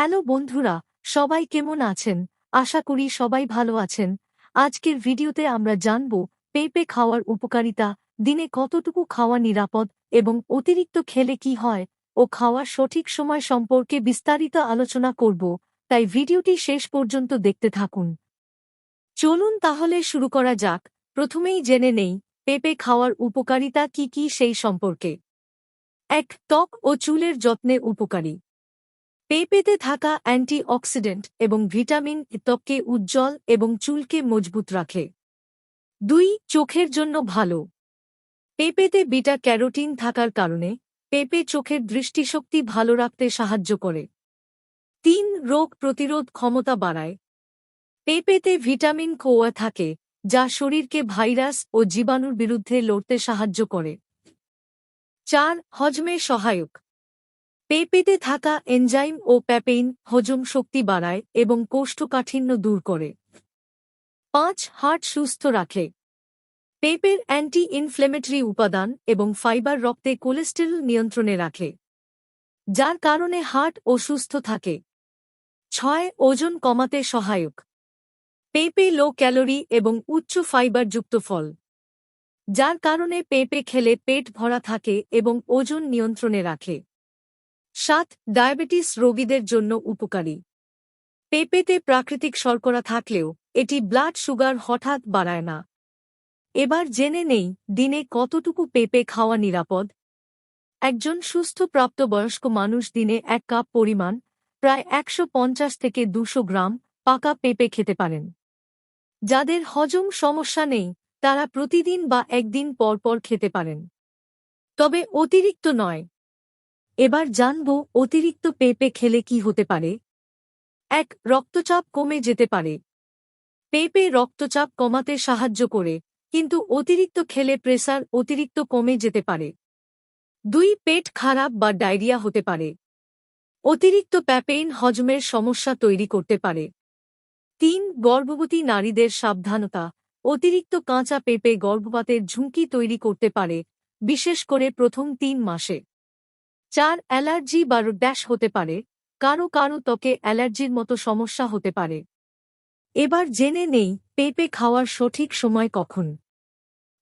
Hello বন্ধুরা, সবাই কেমন আছেন? আশা করি সবাই ভালো আছেন। আজকের ভিডিওতে আমরা জানব, পেঁপে খাওয়ার উপকারিতা, দিনে কতটুকু খাওয়া নিরাপদ এবং অতিরিক্ত খেলে কি হয় ও খাওয়ার সঠিক সময় সম্পর্কে বিস্তারিত আলোচনা করব, তাই ভিডিওটি শেষ পর্যন্ত দেখতে থাকুন। চলুন তাহলে শুরু করা যাক। প্রথমেই জেনে নেই, পেঁপে খাওয়ার উপকারিতা কি কি সেই সম্পর্কে। এক, ত্বক ও চুলের যত্নে উপকারী। পেঁপেতে থাকা অ্যান্টিঅক্সিডেন্ট এবং ভিটামিন ত্বককে উজ্জ্বল এবং চুলকে মজবুত রাখে। দুই, চোখের জন্য ভালো। পেঁপেতে বিটা ক্যারোটিন থাকার কারণে পেঁপে চোখের দৃষ্টিশক্তি ভালো রাখতে সাহায্য করে। তিন, রোগ প্রতিরোধ ক্ষমতা বাড়ায়। পেঁপেতে ভিটামিন কোয়া থাকে, যা শরীরকে ভাইরাস ও জীবাণুর বিরুদ্ধে লড়তে সাহায্য করে। চার, হজমে সহায়ক। পেঁপেতে থাকা এনজাইম ও প্যাপেইন হজম শক্তি বাড়ায় এবং কোষ্ঠকাঠিন্য দূর করে। পাঁচ, হার্ট সুস্থ রাখে। পেঁপের অ্যান্টি ইনফ্লেমেটরি উপাদান এবং ফাইবার রক্তে কোলেস্টেরল নিয়ন্ত্রণে রাখে, যার কারণে হার্ট অসুস্থ থাকে। ছয়, ওজন কমাতে সহায়ক। পেঁপে লো ক্যালোরি এবং উচ্চ ফাইবারযুক্ত ফল, যার কারণে পেঁপে খেলে পেট ভরা থাকে এবং ওজন নিয়ন্ত্রণে রাখে। সাত, ডায়াবেটিস রোগীদের জন্য উপকারী। পেঁপেতে প্রাকৃতিক শর্করা থাকলেও এটি ব্লাড সুগার হঠাৎ বাড়ায় না। এবার জেনে নেই দিনে কতটুকু পেঁপে খাওয়া নিরাপদ। একজন সুস্থ প্রাপ্তবয়স্ক মানুষ দিনে এক কাপ পরিমাণ, প্রায় একশো পঞ্চাশ থেকে দুশো গ্রাম, পাকা পেঁপে খেতে পারেন। যাদের হজম সমস্যা নেই, তারা প্রতিদিন বা একদিন পর পর খেতে পারেন। তবে অতিরিক্ত নয় এবার জানব অতিরিক্ত পেঁপে খেলে কি হতে পারে। এক, রক্তচাপ কমে যেতে পারে। পেঁপে রক্তচাপ কমাতে সাহায্য করে, কিন্তু অতিরিক্ত খেলে প্রেসার অতিরিক্ত কমে যেতে পারে। দুই, পেট খারাপ বা ডায়রিয়া হতে পারে। অতিরিক্ত প্যাপেইন হজমের সমস্যা তৈরি করতে পারে। তিন, গর্ভবতী নারীদের সাবধানতা, অতিরিক্ত কাঁচা পেঁপে গর্ভপাতের ঝুঁকি তৈরি করতে পারে, বিশেষ করে প্রথম তিন মাসে। চার অ্যালার্জি বা ড্যাশ হতে পারে, কারও কারও ত্বকে অ্যালার্জির মতো সমস্যা হতে পারে। এবার জেনে নেই পেঁপে খাওয়ার সঠিক সময় কখন।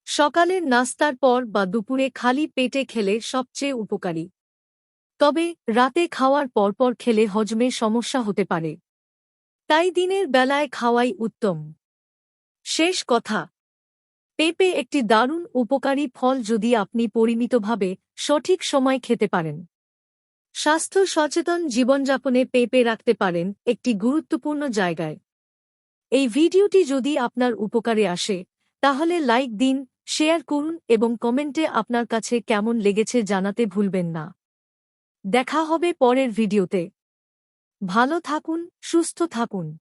সকালের নাস্তার পর বা দুপুরে খালি পেটে খেলে সবচেয়ে উপকারী। তবে রাতে খাওয়ার পরপর খেলে হজমে সমস্যা হতে পারে। তাই দিনের বেলায় খাওয়াই উত্তম। শেষ কথা পেঁপে একটি দারুণ উপকারী ফল যদি আপনি পরিমিতভাবে সঠিক সময় খেতে পারেন। স্বাস্থ্য সচেতন জীবনযাপনে পেঁপে রাখতে পারেন একটি গুরুত্বপূর্ণ জায়গায়। এই ভিডিওটি যদি আপনার উপকারে আসে, তাহলে লাইক দিন, শেয়ার করুন এবং কমেন্টে আপনার কাছে কেমন লেগেছে জানাতে ভুলবেন না। দেখা হবে পরের ভিডিওতে। ভালো থাকুন, সুস্থ থাকুন।